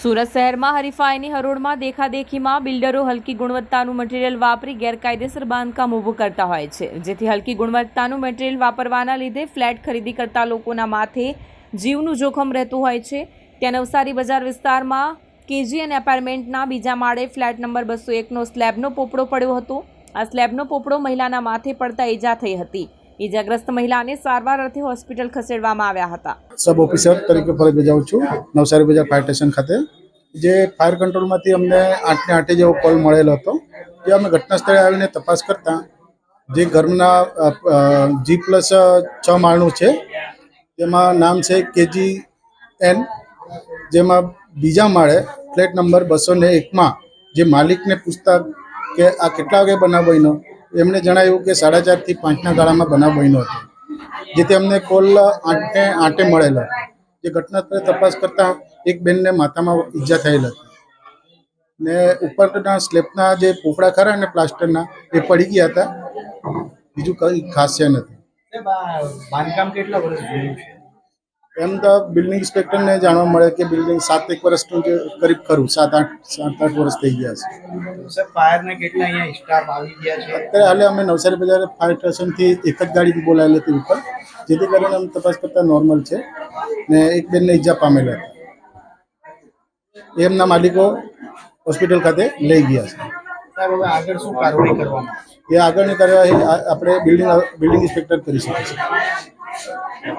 સુરત શહેરમાં હરીફાઈની હરોળમાં દેખાદેખીમાં બિલ્ડરો હલકી ગુણવત્તાનું મટીરીયલ વાપરી ગેરકાયદેસર બાંધકામ ઊભું કરતા હોય છે. જેથી હલકી ગુણવત્તાનું મટીરીયલ વાપરવાના લીધે ફ્લેટ ખરીદી કરતા લોકોના માથે જીવનું જોખમ રહેતું હોય છે. ત્યાં નવસારી બજાર વિસ્તારમાં કેજી અને એપાર્ટમેન્ટના બીજા માળે ફ્લેટ નંબર બસો એકનો સ્લેબનો પોપડો પડ્યો હતો. આ સ્લેબનો પોપડો મહિલાના માથે પડતા ઈજા થઈ હતી. ઈજાગ્રસ્ત મહિલાને સારવાર અર્થે હોસ્પિટલ ખસેડવામાં આવ્યા હતા. સબ ઓફિસર તરીકે ફરજ બજાવું છું, નવસારી બજાર ફાયર સ્ટેશન ખાતે. જે ફાયર કંટ્રોલમાંથી અમને આઠને આઠે જેવો કોલ મળેલો હતો, જે અમે ઘટના સ્થળે આવીને તપાસ કરતા, જે ઘરના જી પ્લસ છ માળનું છે, તેમાં નામ છે કેજી એન જેમાં બીજા માળે ફ્લેટ નંબર બસો ને એકમાં જે માલિકને પૂછતા કે આ કેટલા વાગે બનાવ બન્યો એમણે જણાવ્યું કે સાડા ચારથી પાંચના ગાળામાં બનાવ બન્યો હતો, જેથી અમને કોલ આઠે આઠે મળેલો. જે ઘટના સ્થળે તપાસ કરતા એક બેનને માથામાં ઈજા થયેલ હતી. ને ઉપરના સ્લેબના જે પોપડા ખરા ને પ્લાસ્ટરના, એ પડી ગયા હતા. બીજું કંઈ ખાસ છે નથી. બાંધકામ કેટલા વર્ષ જૂનું છે? એમ તો બિલ્ડિંગ ઇન્સ્પેક્ટરને જાણવા મળે કે બિલ્ડિંગ સાત એક વર્ષનું જે કરીબ ખરું સાત આઠ સાત આઠ વર્ષ થઈ ગયા છે. ફાયરને કેટલા અહીંયા સ્ટાફ આવી ગયા છે? અત્યારે હાલે અમે નવસારી બજાર ફાયર સ્ટેશનથી એક જ ગાડી બોલાવેલી હતી ઉપર જેથી કરીને અમે તપાસ કરતા નોર્મલ છે ને એક બેનને ઈજા પામેલા હતા. એમના માલિકો હોસ્પિટલ ખાતે લઈ ગયા સાહેબ આગળ શું કાર્યવાહી કરવાના છે એ આગળની કાર્યવાહી આપણે બિલ્ડિંગ બિલ્ડિંગ ઇન્સ્પેક્ટર કરી શકીએ છે